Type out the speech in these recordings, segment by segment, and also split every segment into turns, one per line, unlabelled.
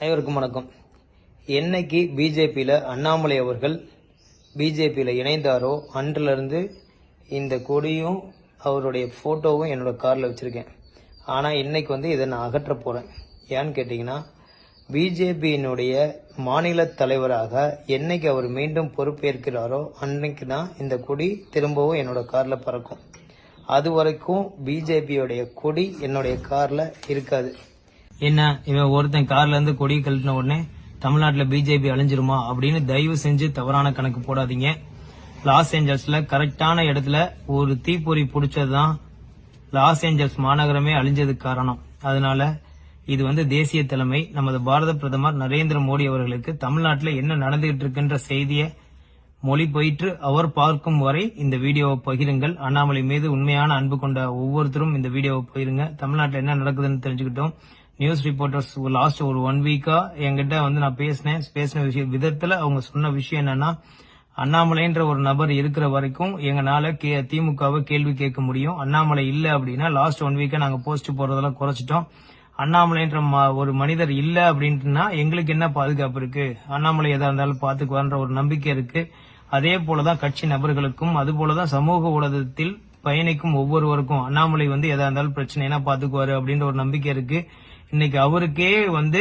அனைவருக்கும் வணக்கம். என்னைக்கு பிஜேபியில் அண்ணாமலை அவர்கள் பிஜேபியில் இணைந்தாரோ அன்றிலிருந்து இந்த கொடியும் அவருடைய ஃபோட்டோவும் என்னோட காரில் வச்சுருக்கேன். ஆனால் இன்றைக்கு வந்து இதை நான் அகற்ற போகிறேன் ஏன்னு கேட்டிங்கன்னா பிஜேபியினுடைய மாநில தலைவராக என்னைக்கு அவர் மீண்டும் பொறுப்பேற்கிறாரோ அன்னைக்கு தான் இந்த கொடி திரும்பவும் என்னோடய காரில் பறக்கும். அது வரைக்கும் பிஜேபியோடைய கொடி என்னுடைய காரில் இருக்காது. என்ன இவன் ஒருத்தன் கார்ல இருந்து கொடி கழட்டின உடனே தமிழ்நாட்டில் பிஜேபி அழிஞ்சிருமா அப்படின்னு தயவு செஞ்சு தவறான கணக்கு போடாதீங்க. லாஸ் ஏஞ்சல்ஸ்ல கரெக்டான இடத்துல ஒரு தீப்பொறி பிடிச்சதுதான் லாஸ் ஏஞ்சல்ஸ் மாநகரமே அழிஞ்சதுக்கு காரணம். அதனால இது வந்து தேசிய தலைமை நமது பாரத பிரதமர் நரேந்திர மோடி அவர்களுக்கு தமிழ்நாட்டில் என்ன நடந்துகிட்டு இருக்குன்ற செய்தியை மொழிபெயர்த்து அவர் பார்க்கும் வரை இந்த வீடியோவை பகிருங்கள். அண்ணாமலை மீது உண்மையான அன்பு கொண்ட ஒவ்வொருத்தரும் இந்த வீடியோவை பகிருங்க. தமிழ்நாட்டில் என்ன நடக்குதுன்னு தெரிஞ்சுக்கிட்டோம். நியூஸ் ரிப்போர்ட்டர்ஸ் லாஸ்ட் ஒரு ஒன் வீக்கா என்கிட்ட வந்து நான் பேசினேன். பேசின விஷயம் விதத்துல அவங்க சொன்ன விஷயம் என்னன்னா அண்ணாமலைன்ற ஒரு நபர் இருக்கிற வரைக்கும் எங்களால கே திமுகவை கேள்வி கேட்க முடியும். அண்ணாமலை இல்ல அப்படின்னா லாஸ்ட் ஒன் வீக்கா நாங்க போஸ்ட் போறதெல்லாம் குறைச்சிட்டோம். அண்ணாமலைன்ற ஒரு மனிதர் இல்ல அப்படின்ட்டுனா எங்களுக்கு என்ன பாதுகாப்பு இருக்கு? அண்ணாமலை எதா இருந்தாலும் பாத்துக்குவான்ற ஒரு நம்பிக்கை இருக்கு. அதே போலதான் கட்சி நபர்களுக்கும் அது போலதான் சமூக ஊடகத்தில் பயணிக்கும் ஒவ்வொருவருக்கும் அண்ணாமலை வந்து எதா இருந்தாலும் பிரச்சனைனா பாத்துக்குவாரு அப்படின்ற ஒரு நம்பிக்கை இருக்கு. இன்னைக்கு அவருக்கே வந்து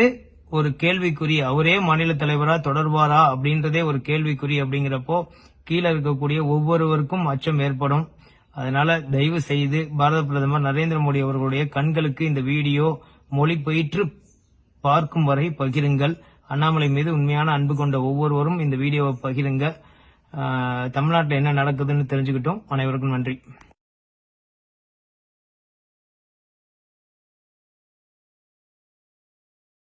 ஒரு கேள்விக்குறி அவரே மாநில தலைவரா தொடர்வாரா அப்படின்றதே ஒரு கேள்விக்குறி அப்படிங்கிறப்போ கீழே இருக்கக்கூடிய ஒவ்வொருவருக்கும் அச்சம் ஏற்படும். அதனால தயவு செய்து பாரத பிரதமர் நரேந்திர மோடி அவர்களுடைய கண்களுக்கு இந்த வீடியோ மொழிபெயிற்று பார்க்கும் வரை பகிருங்கள். அண்ணாமலை மீது உண்மையான அன்பு கொண்ட ஒவ்வொருவரும் இந்த வீடியோவை பகிருங்க. தமிழ்நாட்டில் என்ன நடக்குதுன்னு தெரிஞ்சுக்கிட்டோம். அனைவருக்கும் நன்றி.